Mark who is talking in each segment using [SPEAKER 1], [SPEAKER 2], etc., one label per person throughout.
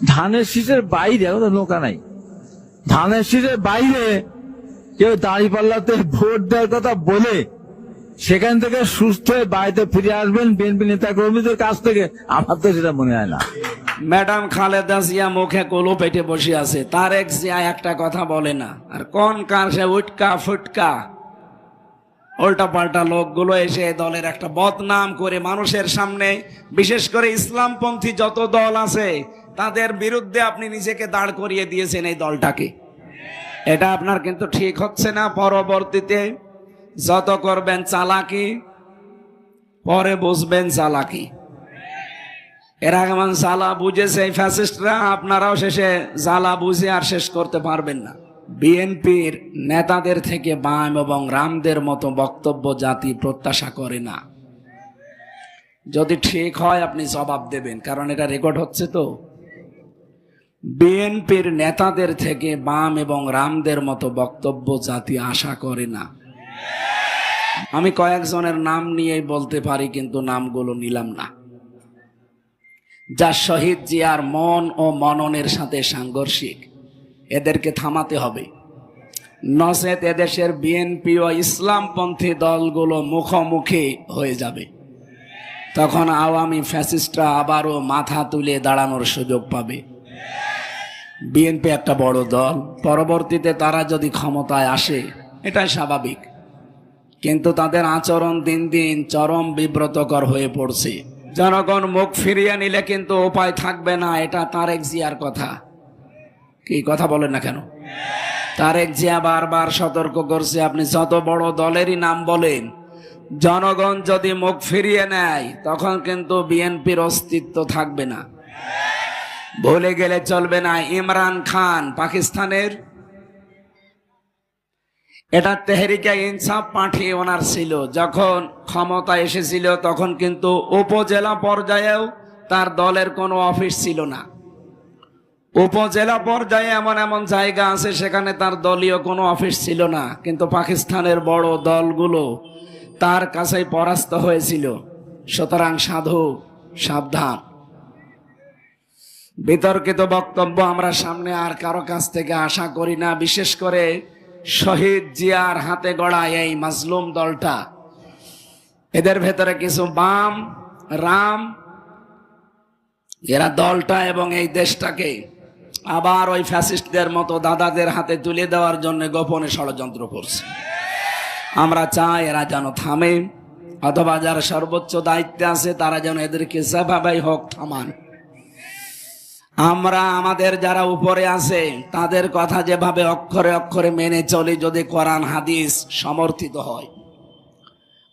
[SPEAKER 1] ধানের শীষের বাইরে নৌকা নাই। ধানের শীষের বাইরে কেউ দাঁড়িয়ে পাল্লাতে ভোট দেওয়ার কথা বলে, সেখান থেকে সুস্থ হয়ে বাড়িতে ফিরে আসবেন বিএনপি নেতা কর্মীদের কাছ থেকে। আমার তো সেটা মনে হয় না।
[SPEAKER 2] ম্যাডাম খালেদা জিয়া মুখে কলু পেটে বসে আছে তার এক জিয়া একটা কথা বলে না। আর কোন কার সে উটকা ফুটকা? উল্টা পাল্টা লোকগুলো এসে দলের একটা বদনাম করে মানুষের সামনে, বিশেষ করে ইসলামপন্থী যত দল আছে তাদের বিরুদ্ধে আপনি নিজেকে দাঁড় করিয়ে দিয়েছেন এই দলটাকে। এটা আপনার কিন্তু ঠিক হচ্ছে না। পরবর্তীতে যত করবেন চালাকি, পরে বুঝবেন চালাকি। এরা কেমন জ্বালা বুঝেছে এই ফ্যাসিস্টরা আপনারাও শেষে জ্বালা বুঝে আর শেষ করতে পারবেন না। বিএনপির নেতাদের থেকে বাম এবং রামদের মতো বক্তব্য জাতি প্রত্যাশা করে না। যদি ঠিক হয়, আপনি জবাব দেবেন, কারণ এটা রেকর্ড হচ্ছে তো। বিএনপির নেতাদের থেকে বাম এবং রামদের মতো বক্তব্য জাতি আশা করে না। আমি কয়েকজনের নাম নিয়েই বলতে পারি, কিন্তু নামগুলো নিলাম না। যা শহীদ জিয়ার মন ও মননের সাথে সাংঘর্ষিক, এদেরকে থামাতে হবে। নচেত এদেশের বিএনপি ও ইসলামপন্থী দলগুলো মুখোমুখি হয়ে যাবে। তখন আওয়ামী ফ্যাসিস্টরা আবারও মাথা তুলে দাঁড়ানোর সুযোগ পাবে। বিএনপি একটা বড় দল। পরবর্তীতে তারা যদি ক্ষমতায় আসে, এটাই স্বাভাবিক। কিন্তু তাদের আচরণ দিন দিন চরম বিব্রতকর হয়ে পড়ছে। জনগণ মুখ ফিরিয়ে নিলে কিন্তু উপায় থাকবে না, এটা তারেক জিয়ার কথা। কি কথা বলেন না কেন? তারেক জিয়া বারবার সতর্ক করছে, আপনি যত বড় দলেরই নাম বলেন, জনগণ যদি মুখ ফিরিয়ে নেয়, তখন কিন্তু বিএনপির অস্তিত্ব থাকবে না। ভুলে গেলে চলবে না। ইমরান খান, পাকিস্তানের। এটা তেহরিকা ইনসাফ পার্টি ওনার ছিল। যখন ক্ষমতা এসেছিল, তখন কিন্তু উপজেলা পর্যায়েও তার দলের কোনো অফিস ছিল না। উপজেলা পর্যায়ে এমন এমন জায়গা আছে, সেখানে তার দলীয় কোনো অফিস ছিল না। কিন্তু পাকিস্তানের বড় দলগুলো তার কাছেই পরাস্ত হয়েছিল। সুতরাং সাধু, সাবধান। বিতর্কিত বক্তব্য আমরা সামনে আর কারও কাছ থেকে আশা করি না, বিশেষ করে শহীদ জিয়ার হাতে গড়া এই মাজলুম দলটা। এদের ভেতরে কিছু বাম, রাম, এরা দলটা এবং এই দেশটাকে আবার ওই ফ্যাসিস্টদের মতো দাদাদের হাতে তুলে দেওয়ার জন্য গোপনে ষড়যন্ত্র করছে। আমরা চাই এরা যেন থামে, অথবা যারা সর্বোচ্চ দায়িত্বে আছে তারা যেন এদেরকে যেভাবেই হোক থামান। আমরা আমাদের যারা উপরে আছে, তাদের কথা যেভাবে অক্ষরে অক্ষরে মেনে চলি যদি কোরআন, হাদিস সমর্থিত হয়।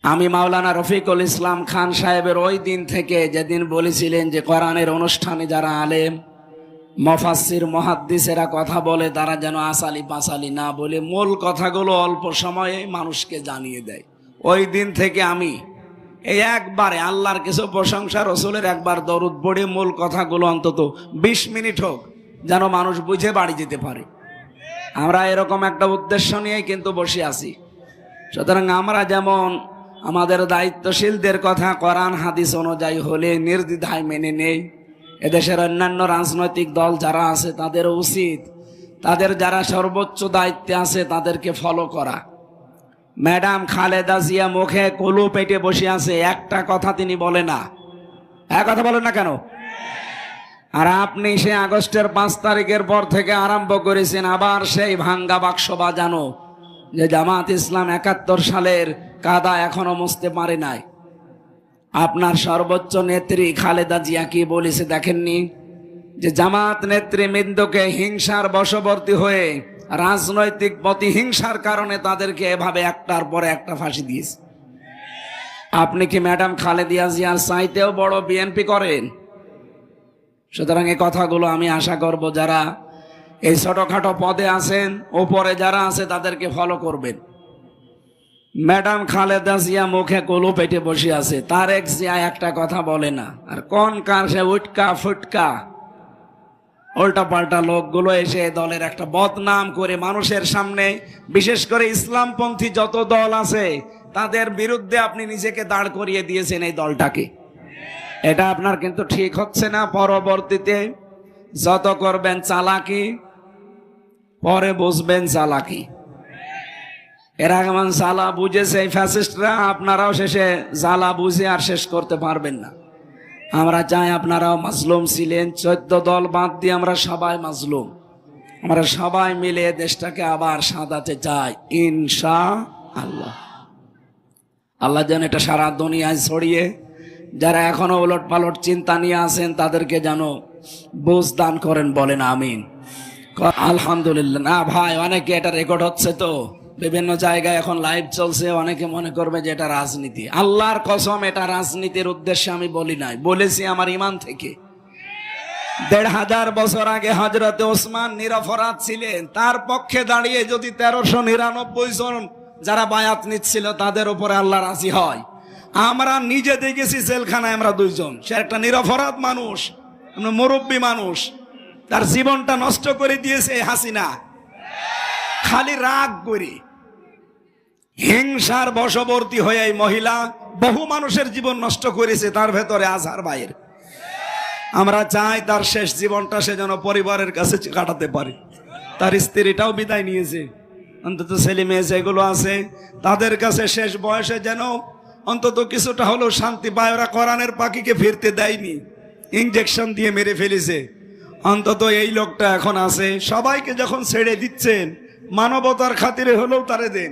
[SPEAKER 2] আমি মাওলানা রফিকুল ইসলাম খান সাহেবের ওই দিন থেকে যেদিন বলেছিলেন যে কোরআনের অনুষ্ঠানে যারা আলেম মফাসির মহাদ্দিসেরা কথা বলে, তারা যেন আসালি পাসালি না বলে, মূল কথাগুলো অল্প সময়ে মানুষকে জানিয়ে দেয়। ওই দিন থেকে আমি এই একবারে আল্লাহর কিছু প্রশংসা, রসুলের একবার দরুদ পড়ে মূল কথাগুলো অন্তত বিশ মিনিট হোক, যেন মানুষ বুঝে বাড়ি যেতে পারে। আমরা এরকম একটা উদ্দেশ্য নিয়েই কিন্তু বসে আছি। সুতরাং আমরা যেমন আমাদের দায়িত্বশীলদের কথা করান হাদিস অনুযায়ী হলে নির্দ্বিধায় মেনে নেই, এদেশের অন্যান্য রাজনৈতিক দল যারা আছে তাদের উচিত। তাদের যারা সর্বোচ্চ দায়িত্বে আছে তাদেরকে ফলো করা। ম্যাডাম খালেদা জিয়া মুখে কলু পেটে বসে আছে, একটা কথা তিনি বলে না। এক কথা বলেন না কেন? আর আপনি সে আগস্টের পাঁচ তারিখের পর থেকে আরম্ভ করেছেন, আবার সেই ভাঙ্গা বাক্স বাজানো, যে জামাত ইসলাম একাত্তর সালের কাদা এখনও মুছতে পারে নাই। আপনার সর্বোচ্চ নেত্রী খালেদা জিয়া কি বলেছে দেখেননি? যে জামাত নেতৃবৃন্দকে হিংসার বশবর্তী হয়ে রাজনৈতিক প্রতিহিংসার কারণে তাদেরকে এভাবে একটার পরে একটা ফাঁসি দিয়েছে। আপনি কি ম্যাডাম খালেদিয়া জিয়ার চাইতেও বড় বিএনপি করেন? সুতরাং এই কথাগুলো আমি আশা করব যারা এই ছোটখাটো পদে আছেন ওপরে যারা আছে, তাদেরকে ফলো করবেন। ম্যাডাম খালেদা জিয়া মুখে কলু পেটে বসে আছে তার এক জিয়া একটা কথা বলে না। আর কোন কার সে উটকা ফুটকা? উল্টা পাল্টা লোকগুলো এসে দলের একটা বদনাম করে মানুষের সামনে, বিশেষ করে ইসলামপন্থী যত দল আছে, তাদের বিরুদ্ধে আপনি নিজেকে দাঁড় করিয়ে দিয়েছেন এই দলটাকে। এটা আপনার কিন্তু ঠিক হচ্ছে না। পরবর্তীতে যত করবেন চালাকি, পরে বুঝবেন চালাকি। এরা কেমন জ্বালা বুঝেছে এই ফ্যাসিস্টরা আপনারাও শেষে জ্বালা বুঝে আর শেষ করতে পারবেন না। আমরা চাই আপনারাও মাজলুম ছিলেন, চোদ্দ দল বাদ দিয়ে আমরা সবাই মাজলুম। আমরা সবাই মিলে দেশটাকে আবার সাজাতে চাই ইনশা আল্লাহ আল্লাহ যেন এটা সারা দুনিয়ায় ছড়িয়ে, যারা এখনও ওলট পালট চিন্তা নিয়ে আছেন, তাদেরকে যেন বুঝ দান করেন, বলেন আমিন। আলহামদুলিল্লাহ। না ভাই, অনেকে এটা রেকর্ড হচ্ছে তো। বিভিন্ন জায়গায় এখন লাইভ চলছে, অনেকে মনে করবে যে এটা রাজনীতি। আল্লাহর কসম, এটা রাজনীতির উদ্দেশ্যে আমি বলি নাই, বলেছি আমার ইমান থেকে। দেড় হাজার বছর আগে হজরত ওসমান নিরপরাধ ছিলেন, তার পক্ষে দাঁড়িয়ে যদি তেরোশো নিরানব্বই জন যারা বায়াত নিচ্ছিল, তাদের উপরে আল্লাহ রাজি হয়। আমরা নিজে দেখেছি জেলখানায় আমরা দুইজন, সে একটা নিরপরাধ মানুষ মুরব্বী মানুষ। তার জীবনটা নষ্ট করে দিয়েছে হাসিনা। খালি রাগ করে। হিংসার বশবর্তী হয়ে এই মহিলা বহু মানুষের জীবন নষ্ট করেছে, তার ভেতরে আজহার বাইর আমরা চাই তার শেষ জীবনটা সে যেন পরিবারের কাছে কাটাতে পারে। তার স্ত্রীটাও বিদায় নিয়েছে। অন্তত ছেলে মেয়ে যেগুলো আছে, তাদের কাছে শেষ বয়সে যেন অন্তত কিছুটা হলেও শান্তি পায়। ওরা কোরআনের পাখিকে ফিরতে দেয়নি। ইঞ্জেকশন দিয়ে মেরে ফেলেছে। অন্তত এই লোকটা এখন আছে। সবাইকে যখন ছেড়ে দিচ্ছেন, মানবতার খাতিরে হলেও তারে দেন।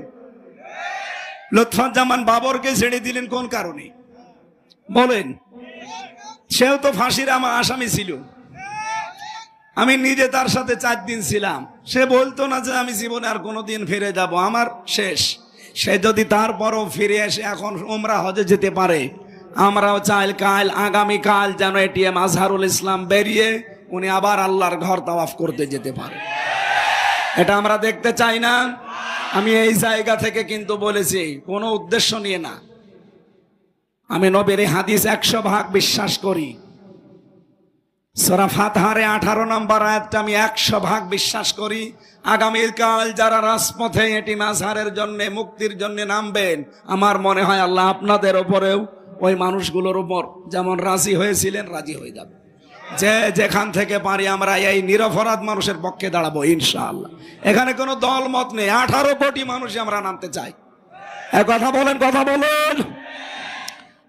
[SPEAKER 2] লুৎফাজ্জামান বাবরকে ছেড়ে দিলেন কোন কারণে? বলেন, সেও তো ফাঁসির আমার আসামি ছিল। আমি নিজে তার সাথে চার দিন ছিলাম। সে বলতো না যে আমি জীবনে আর কোনোদিন ফিরে যাব, আমার শেষ। সে যদি তারপরও ফিরে এসে এখন ওমরা হজে যেতে পারে, আমরাও চাই কাল, আগামী কাল যেন এটিএম আজহারুল ইসলাম বেরিয়ে উনি আবার আল্লাহর ঘর তাওয়াফ করতে যেতে পারে। এটা আমরা দেখতে চাই না। আমি এই জায়গা থেকে কিন্তু বলেছি, কোনো উদ্দেশ্য নিয়ে না। আমি নবীর হাদিস একশো ভাগ বিশ্বাস করি। সোরা ফাতহারে আঠারো নম্বর আয়াতটা আমি একশো ভাগ বিশ্বাস করি। আগামীকাল যারা রাজপথে এটি মাঝহারের জন্য, মুক্তির জন্য নামবেন, আমার মনে হয় আল্লাহ আপনাদের ওপরেও ওই মানুষগুলোর উপর যেমন রাজি হয়েছিলেন, রাজি হয়ে যাবে। যে যেখান থেকে পারি আমরা এই নিরপরাধ মানুষের পক্ষে দাঁড়াবো, ইনশাআল্লাহ। এখানে কোনো দল মত নেই। আঠারো কোটি মানুষ আমরা নামতে চাই। কথা বলেন কথা বলেন।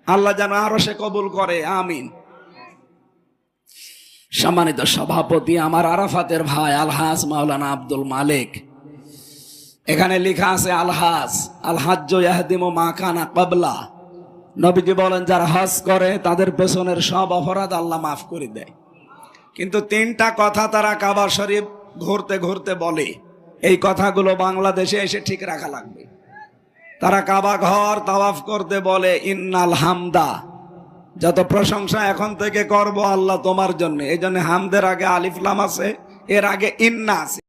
[SPEAKER 2] আল্লাহ যেন আরও সে কবুল করে, আমিন। সম্মানিত সভাপতি, আমার আরাফাতের ভাই আলহাজ মাওলানা আব্দুল মালিক। এখানে লেখা আছে, আলহাজ আলহাজ ইয়াহদিম মা কানা কবলা। নবীজি বলেন, যারা হজ করে, তাদের পেছনের সব অপরাধ আল্লাহ মাফ করে দেয়। কিন্তু তিনটা কথা তারা কাবা শরীফ ঘুরতে ঘুরতে বলে। এই কথাগুলো বাংলাদেশে এসে ঠিক রাখা লাগবে। তারা কাবা ঘর তাওয়াফ করতে বলে, ইন্নাল হামদা, যত প্রশংসা এখন থেকে করব আল্লাহ তোমার জন্য। এই জন্য হামদের আগে আলিফলাম আছে, এর আগে ইন্না আছে।